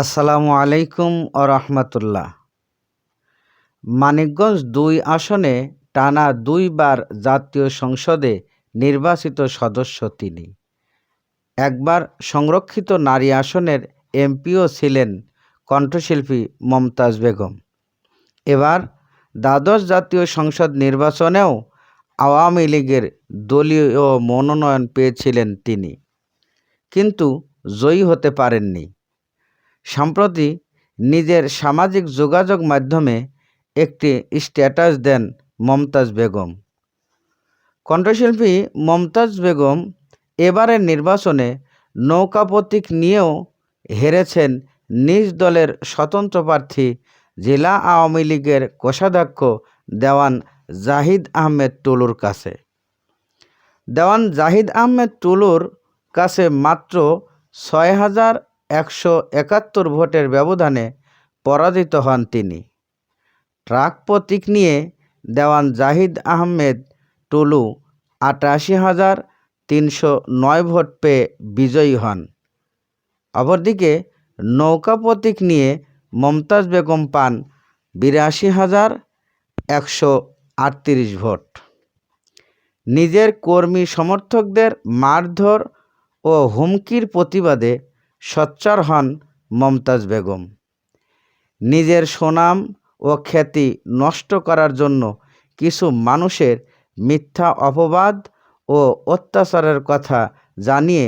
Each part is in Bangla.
আসসালামু আলাইকুম ও রহমতুল্লাহ। মানিকগঞ্জ দুই আসনে টানা দুইবার জাতীয় সংসদে নির্বাচিত সদস্য তিনি। একবার সংরক্ষিত নারী আসনের এমপিও ছিলেন কণ্ঠশিল্পী মমতাজ বেগম। এবার দ্বাদশ জাতীয় সংসদ নির্বাচনেও আওয়ামী লীগের দলীয় মনোনয়ন পেয়েছিলেন তিনি। কিন্তু জয়ী হতে পারেননি। সম্প্রতি নিজের সামাজিক যোগাযোগ মাধ্যমে একটি স্ট্যাটাস দেন মমতাজ বেগম। কণ্ঠশিল্পী মমতাজ বেগম এবারের নির্বাচনে নৌকা প্রতীক নিয়েও হেরেছেন নিজ দলের স্বতন্ত্র প্রার্থী জেলা আওয়ামী লীগের কোষাধ্যক্ষ দেওয়ান জাহিদ আহমেদ টুলুর কাছে। দেওয়ান জাহিদ আহমেদ টুলুর কাছে মাত্র ছয় হাজার একশো একাত্তর ভোটের ব্যবধানে পরাজিত হন তিনি। ট্রাক প্রতীক নিয়ে দেওয়ান জাহিদ আহমেদ টুলু আটাশি হাজার তিনশো নয় ভোট পেয়ে বিজয়ী হন। অপরদিকে নৌকা প্রতীক নিয়ে মমতাজ বেগম পান বিরাশি হাজার একশো আটত্রিশ ভোট। নিজের কর্মী সমর্থকদের মারধর ও হুমকির প্রতিবাদে সোচ্চার হন মমতাজ বেগম। নিজের সুনাম ও খ্যাতি নষ্ট করার জন্য কিছু মানুষের মিথ্যা অপবাদ ও অত্যাচারের কথা জানিয়ে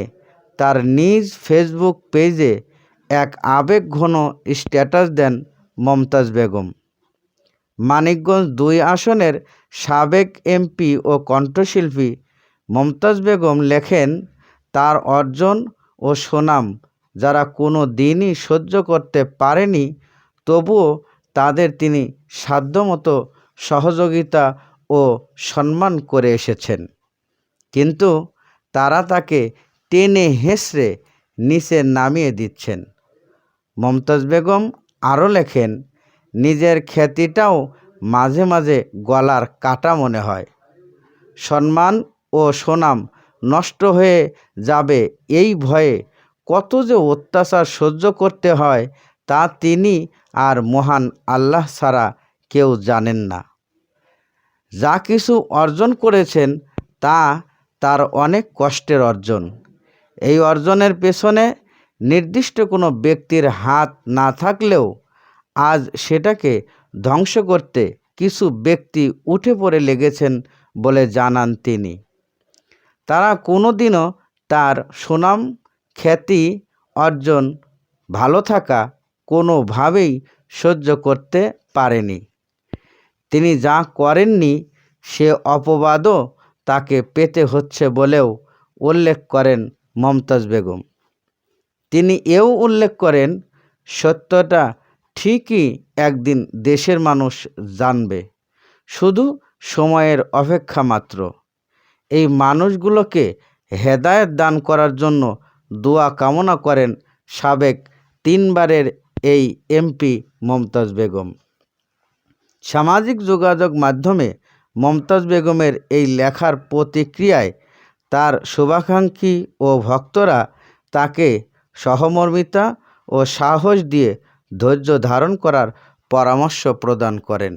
তার নিজ ফেসবুক পেজে এক আবেগঘন স্ট্যাটাস দেন মমতাজ বেগম। মানিকগঞ্জ দুই আসনের সাবেক এমপি ও কণ্ঠশিল্পী মমতাজ বেগম লেখেন, তার অর্জন ও সুনাম যারা কোনো দিনই সহ্য করতে পারেনি, তবুও তাদের তিনি সাধ্যমতো সহযোগিতা ও সম্মান করে এসেছেন। কিন্তু তারা তাকে টেনে হেসড়ে নিচে নামিয়ে দিচ্ছেন। মমতাজ বেগম আরও লেখেন, নিজের খ্যাতিটাও মাঝে মাঝে গলার কাটা মনে হয়। সম্মান ও সুনাম নষ্ট হয়ে যাবে এই ভয়ে কত যে অত্যাচার সহ্য করতে হয় তা তিনি আর মহান আল্লাহ ছাড়া কেউ জানেন না। যা কিছু অর্জন করেছেন তা তার অনেক কষ্টের অর্জন। এই অর্জনের পেছনে নির্দিষ্ট কোনো ব্যক্তির হাত না থাকলেও আজ সেটাকে ধ্বংস করতে কিছু ব্যক্তি উঠে পড়ে লেগেছেন বলে জানান তিনি। তারা কোনো দিনও তার সুনাম খ্যাতি অর্জন ভালো থাকা কোনোভাবেই সহ্য করতে পারেনি। তিনি যা করেননি, সে অপবাদও তাকে পেতে হচ্ছে বলেও উল্লেখ করেন মমতাজ বেগম। তিনি এও উল্লেখ করেন, সত্যটা ঠিকই একদিন দেশের মানুষ জানবে, শুধু সময়ের অপেক্ষা মাত্র। এই মানুষগুলোকে হেদায়ত দান করার জন্য দোয়া কামনা করেন সাবেক তিনবারের এই এমপি মমতাজ বেগম। সামাজিক যোগাযোগ মাধ্যমে মমতাজ বেগমের এই লেখার প্রতিক্রিয়ায় তার শুভাকাঙ্ক্ষী ও ভক্তরা তাকে সহমর্মিতা ও সাহস দিয়ে ধৈর্য ধারণ করার পরামর্শ প্রদান করেন।